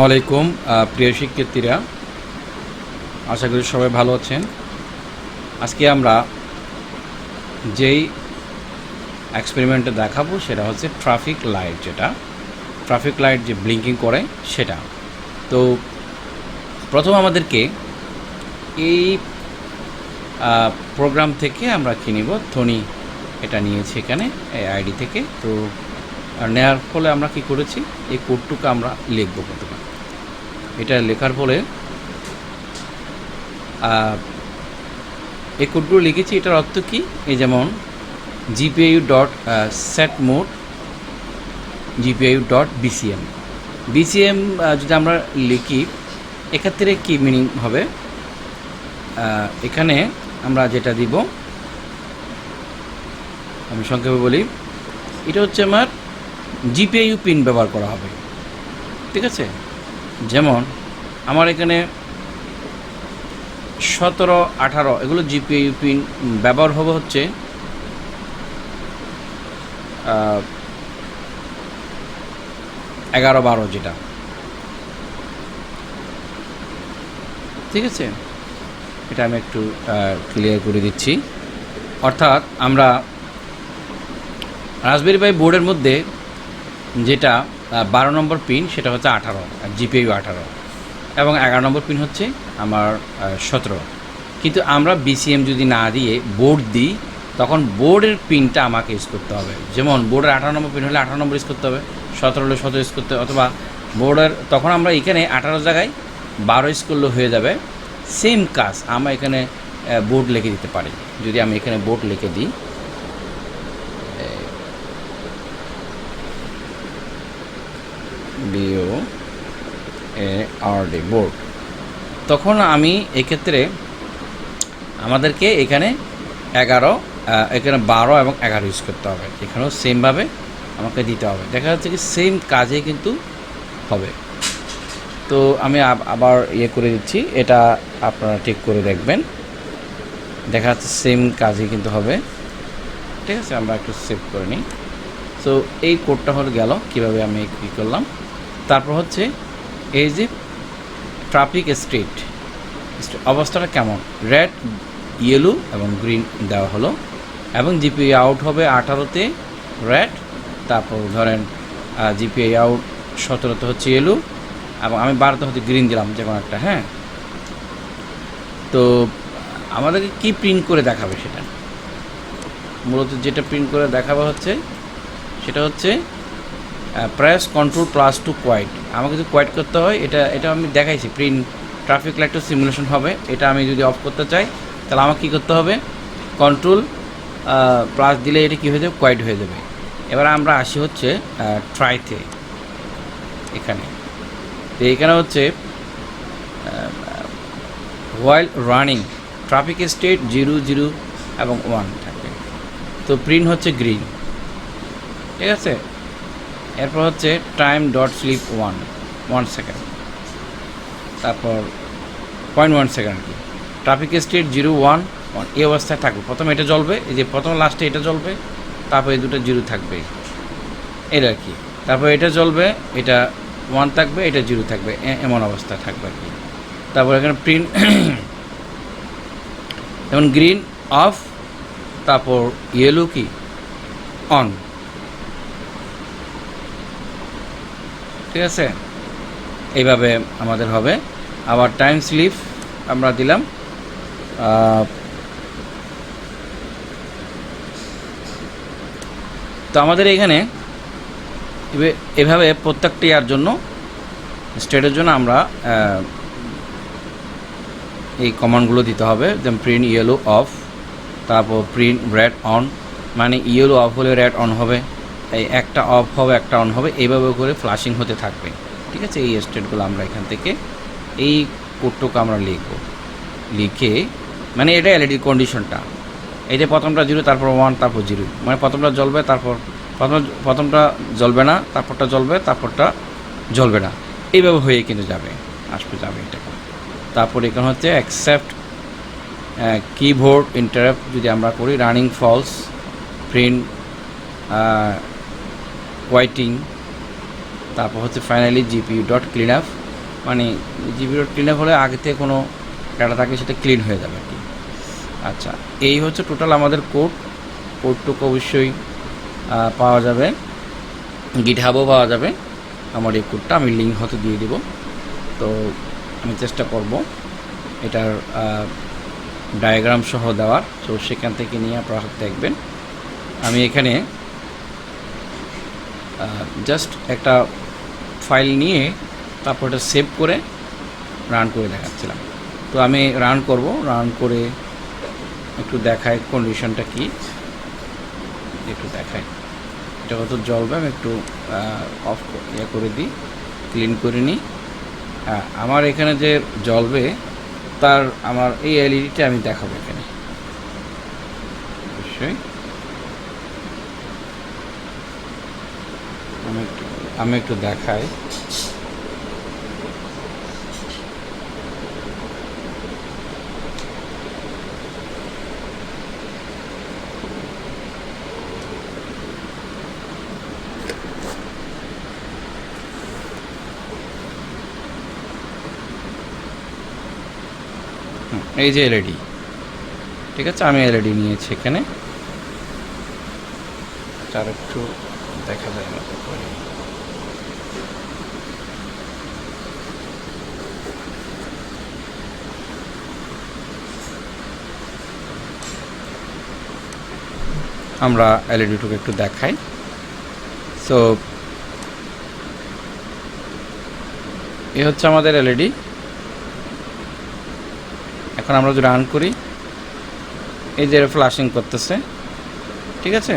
আলাইকুম প্রিয় শিক্ষার্থীরা। আশা করি সবাই ভালো আছেন। আজকে আমরা যেই এক্সপেরিমেন্টটা দেখাবো সেটা হচ্ছে ট্রাফিক লাইট যেটা। ট্রাফিক লাইট যে ব্লিঙ্কিং করে সেটা। তো প্রথম আমাদেরকে এই প্রোগ্রাম থেকে আমরা কি নিব? ধনী এটা নিয়েছি এখানে, এই আইডি থেকে। তো নেওয়ার ফলে আমরা কি করেছি? এই কোডটুকু আমরা লিখব প্রথমে। এটা লেখার পরে এই কোডগুলো লিখেছি, এটার অর্থ কি? এই যেমন GPIO dot set mode GPIO dot BCM BCM যদি আমরা লিখি, এক্ষেত্রে কি মিনিং হবে? এখানে আমরা যেটা দিব, আমি সংক্ষেপে বলি, এটা হচ্ছে আমার জিপিআইউ পিন ব্যবহার করা হবে। ঠিক আছে? যেমন আমার এখানে সতেরো, আঠারো, এগুলো জিপিআইউ পিন ব্যবহার হবে হচ্ছে এগারো, বারো যেটা। ঠিক আছে? এটা আমি একটু ক্লিয়ার করে দিচ্ছি। অর্থাৎ আমরা রাসবেরি পাই বোর্ডের মধ্যে যেটা বারো নম্বর পিন, সেটা হচ্ছে আঠারো জিপিইউ আঠারো। এবং এগারো নম্বর পিন হচ্ছে আমার সতেরো। কিন্তু আমরা বিসিএম যদি না দিয়ে বোর্ড দিই, তখন বোর্ডের পিনটা আমাকে ইউজ করতে হবে। যেমন বোর্ডের আঠারো নম্বর পিন হলে আঠারো নম্বর ইউজ করতে হবে, সতেরো হলে সতেরো ইউজ করতে হবে, অথবা বোর্ডের, তখন আমরা এখানে আঠারো জায়গায় বারো ইউজ করলে হয়ে যাবে। সেম কাজ আমরা এখানে বোর্ড লিখে দিতে পারি। যদি আমি এখানে বোর্ড লিখে দিই ডি বোর্ড তখন আমি এক্ষেত্রে আমাদেরকে এখানে এগারো এখানে বারো এবং এগারো ইউজ করতে হবে। এখানেও সেমভাবে আমাকে দিতে হবে। দেখা যাচ্ছে কি সেম কাজে কিন্তু হবে। তো আমি আব- আবার ইয়ে করে দিচ্ছি। এটা আপনারা ঠিক করে দেখবেন। দেখা যাচ্ছে সেম কাজই কিন্তু হবে। ঠিক আছে, আমরা একটু সেভ করে নিই। সো এই কোডটা হলো গেল। কীভাবে আমি কী করলাম? তারপর হচ্ছে, এই যে ট্রাফিক স্ট্রিট। অবস্থাটা কেমন? রেড ইয়েলো এবং গ্রিন দেওয়া হলো। এবং জিপিআই আউট হবে আঠারোতে। রেড তারপর ধরেন জিপিআই আউট সতেরোতে হচ্ছে ইয়েলো এবং আমি বারোতে হচ্ছে গ্রিন দিলাম, যে কোনো একটা হ্যাঁ? তো আমাদেরকে কি প্রিন্ট করে দেখাবে সেটা? মূলত যেটা প্রিন্ট করে দেখাবে হচ্ছে, সেটা হচ্ছে press control plus two quit আমাকে যদি কোয়াইট করতে হয়, এটা এটা আমি দেখাইছি। প্রিন্ট ট্রাফিক লাইটও সিমুলেশন হবে। এটা আমি যদি অফ করতে চাই, তাহলে আমাকে কী করতে হবে? কন্ট্রোল প্লাস দিলে এটা কী হয়ে যাবে? কোয়াইট হয়ে যাবে। এবার আমরা আসি হচ্ছে ট্রাইতে এখানে। তো এখানে হচ্ছে while running traffic state zero zero এবং ওয়ান থাকবে। তো প্রিন্ট হচ্ছে গ্রিন ঠিক আছে? এরপর হচ্ছে time dot sleep one one second তারপর পয়েন্ট ওয়ান সেকেন্ড আর কি। Traffic state zero one one এই অবস্থায় থাকবে। প্রথমে এটা জ্বলবে, এই যে প্রথম লাস্টে এটা জ্বলবে, তারপর দুটো জিরো থাকবে। এটা আর কি। তারপর এটা জ্বলবে, এটা ওয়ান থাকবে, এটা জিরো থাকবে এমন অবস্থা থাকবে আর কি। তারপর এখানে প্রিন্ট যেমন গ্রিন অফ তারপর ইয়েলো কি? অন ঠিক আছে? এইভাবে আমাদের হবে। আবার টাইম স্লিপ আমরা দিলাম। তো আমাদের এখানে এভাবে প্রত্যেকটি ইয়ার জন্য, স্টেটের জন্য আমরা এই কমান্ডগুলো দিতে হবে। যেমন প্রিন্ট ইয়েলো অফ তারপর প্রিন্ট রেড অন মানে ইয়েলো অফ হলে রেড অন হবে। এই একটা অফ হবে, একটা অন হবে, এইভাবে করে ফ্লাশিং হতে থাকবে। ঠিক আছে? এই স্টেটগুলো আমরা এখান থেকে, এই কোডটুকু আমরা লিখব। লিখে মানে এটা এলইডি কন্ডিশনটা যে প্রথমটা জিরো তারপর ওয়ান তারপর জিরো মানে প্রথমটা জ্বলবে, তারপর প্রথম, প্রথমটা জ্বলবে না, তারপরটা জ্বলবে তারপরটা জ্বলবে না। এইভাবে হয়ে কিন্তু যাবে, আসবে, যাবে এটা। তারপর এখানে হচ্ছে অ্যাকসেপ্ট কিবোর্ড ইন্টারাপ্ট যদি আমরা করি রানিং ফলস প্রিন্ট ওয়াইটিং তারপর হচ্ছে finally GPIO dot clean up মানে জিবি রোড ক্লিন আপ হলে আগে থেকে কোনো ডাটা থাকে সেটা ক্লিন হয়ে যাবে আর কি। আচ্ছা এই হচ্ছে টোটাল আমাদের কোড কোডটুকু অবশ্যই পাওয়া যাবে গিট হাবও পাওয়া যাবে। আমার এই কোডটা আমি লিঙ্ক হয়তো দিয়ে দিব। তো আমি চেষ্টা করব এটার ডায়াগ্রাম সহ দেওয়ার। তো সেখান থেকে নিয়ে আপনারা দেখবেন। আমি এখানে জাস্ট একটা ফাইল নিয়ে তারপর এটা সেভ করে রান করে দেখাচ্ছিলাম। তো আমি রান করব রান করে একটু দেখাই কন্ডিশনটা কি। একটু দেখাই। এটা কত জ্বলবে আমি একটু অফ ইয়ে করে দিই ক্লিন করে নিই। হ্যাঁ আমার এখানে যে জ্বলবে, তার আমার এই এলইডিটা আমি দেখাবো এখানে। অবশ্যই আমি একটু আমি একটু দেখাই। এই যে এলইডি ঠিক আছে, আমি এলইডি নিয়েছি এখানে। তার একটু দেখা যায় মতো আমরা এলইডিটুকু একটু দেখাই। সো এ হচ্ছে আমাদের এলইডি। এখন আমরা যদি রান করি, এই যে ফ্লাশিং করতেছে, ঠিক আছে?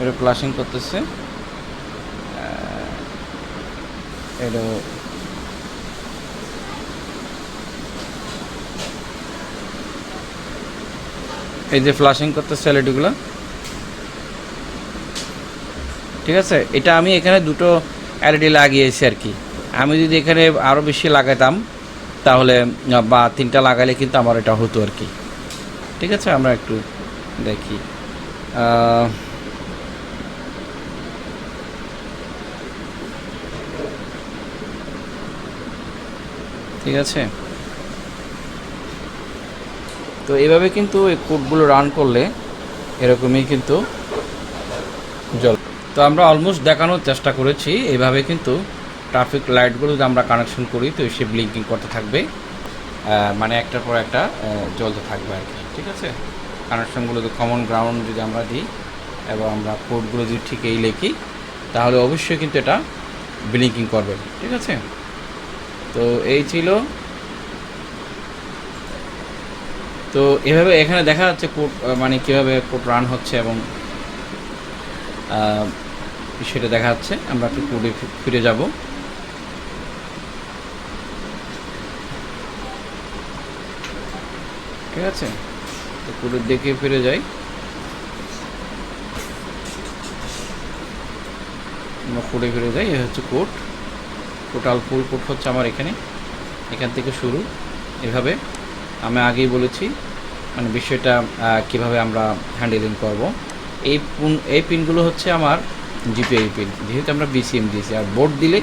এটা ফ্লাশিং করতেছে এটা এই যে ফ্লাশিং করতেছে এলইডিগুলো ঠিক আছে? এটা আমি এখানে দুটো এলইডি লাগিয়েছি আর কি। আমি যদি এখানে আরও বেশি লাগাতাম, তাহলে বা তিনটা লাগালে কিন্তু আমার এটা হতো আর কি। ঠিক আছে? আমরা একটু দেখি। ঠিক আছে? তো এইভাবে কিন্তু এই কোডগুলো রান করলে এরকমই কিন্তু জল তো আমরা অলমোস্ট দেখানোর চেষ্টা করেছি। এইভাবে কিন্তু ট্রাফিক লাইটগুলো যদি আমরা কানেকশন করি, তো সে ব্লিঙ্কিং করতে থাকবে। মানে একটার পর একটা জ্বলতে থাকবে আর কি, ঠিক আছে? কানেকশনগুলো যদি কমন গ্রাউন্ড যদি আমরা দিই, এবং আমরা কোডগুলো যদি ঠিক এই লিখি, তাহলে অবশ্যই কিন্তু এটা ব্লিঙ্কিং করবে, ঠিক আছে? তো এই ছিল। তো এভাবে এখানে দেখা যাচ্ছে কোড মানে কীভাবে কোড রান হচ্ছে এবং সেটা দেখা যাচ্ছে। আমরা একটু কোডে ফিরে যাব। ঠিক আছে? তো কোডের দিকে ফিরে যাই। আমরা কোডে ফিরে যাই এ হচ্ছে কোড টোটাল ফুল কোড হচ্ছে আমার এখানে। এখান থেকে শুরু। এভাবে আমি আগেই বলেছি মানে বিষয়টা কীভাবে আমরা হ্যান্ডেলিং করব। এই পুন- এই পিনগুলো হচ্ছে আমার জিপিআই পিন যেহেতু আমরা বিসিএম দিয়েছি, আর বোর্ড দিলে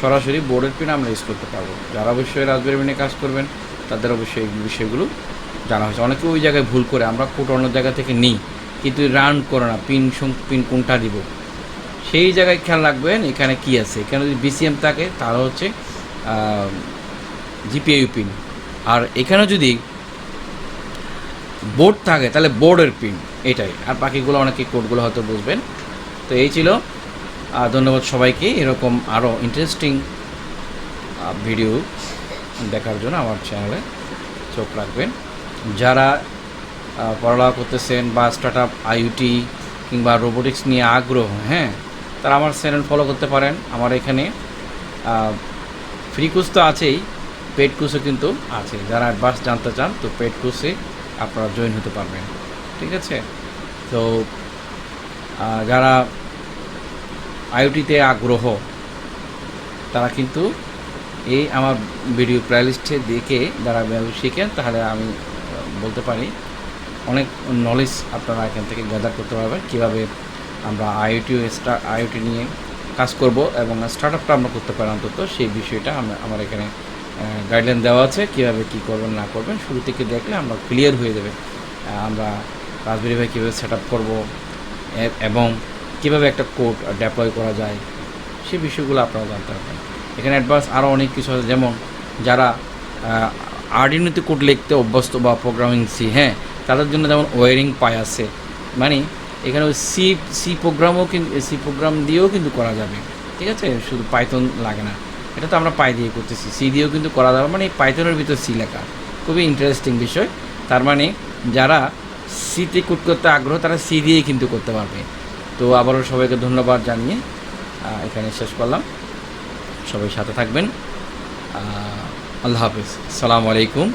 সরাসরি বোর্ডের পিন আমরা ইউজ করতে পারব। যারা অবশ্যই রাজবেরি পিনে কাজ করবেন, তাদের অবশ্যই এই বিষয়গুলো জানা হয়েছে। অনেকে ওই জায়গায় ভুল করে, আমরা কোড অন্য জায়গা থেকে নিই। কিন্তু রান করে না পিন পিন কোনটা দিব? সেই জায়গায় খেয়াল রাখবেন, এখানে কি আছে? এখানে যদি বিসিএম থাকে, তাহলে হচ্ছে জিপিআই পিন আর এখানে যদি বোর্ড থাকে, তাহলে বোর্ডের পিন এটাই। আর বাকিগুলো অনেকে কোডগুলো হয়তো বুঝবেন। তো এই ছিল। ধন্যবাদ সবাইকে। এরকম আরও ইন্টারেস্টিং ভিডিও দেখার জন্য আমার চ্যানেলে চোখ রাখবেন। যারা পড়ালেখা করতেছেন বা স্টার্ট আপ আইউটি কিংবা রোবোটিক্স নিয়ে আগ্রহ হ্যাঁ তারা আমার চ্যানেল ফলো করতে পারেন। আমার এখানে ফ্রি কোর্স তো আছেই পেড কোর্সও কিন্তু আছে। যারা অ্যাডভান্স জানতে চান, তো পেড কোর্সে আপনারা জয়েন হতে পারবেন। ঠিক আছে? তো যারা আইওটিতে আগ্রহ। তারা কিন্তু এই আমার ভিডিও প্লেলিস্টে দেখে যারা শিখেন তাহলে আমি বলতে পারি অনেক নলেজ আপনারা এখান থেকে গ্যাদার করতে পারবেন কীভাবে আমরা আইওটি আইওটি নিয়ে কাজ করব এবং স্টার্ট আপটা আমরা করতে পারি অন্তত। সেই বিষয়টা আমরা এখানে গাইডলাইন দেওয়া আছে কীভাবে কী করবেন, না করবেন। শুরু থেকে দেখলে আমরা ক্লিয়ার হয়ে যাবে আমরা রাজবেরি ভাই কীভাবে সেট আপ করব এবং কীভাবে একটা কোড ডেপ্লয় করা যায় সেই বিষয়গুলো আপনারা জানতে পারবেন। এখানে অ্যাডভান্স আরও অনেক কিছু আছে, যেমন যারা আর্ডিনোতে কোড লিখতে অভ্যস্ত বা প্রোগ্রামিং সি হ্যাঁ তাদের জন্য যেমন ওয়ারিং পাই আছে মানে এখানে সি সি প্রোগ্রামও কিন্তু সি প্রোগ্রাম দিয়েও কিন্তু করা যাবে, ঠিক আছে? শুধু পাইথন লাগে না। এটা তো আমরা পাই দিয়ে করতেছি সি দিয়েও কিন্তু করা যাবে মানে পাইথনের ভিতর সি লেখা। খুবই ইন্টারেস্টিং বিষয়। তার মানে যারা সিতে কোড করতে আগ্রহ, তারা সি দিয়েই কিন্তু করতে পারবে। তো আবারও সবাইকে ধন্যবাদ জানিয়ে এখানে শেষ করলাম। সবাই সাথে থাকবেন। আল্লাহ হাফিজ। সালাম আলাইকুম।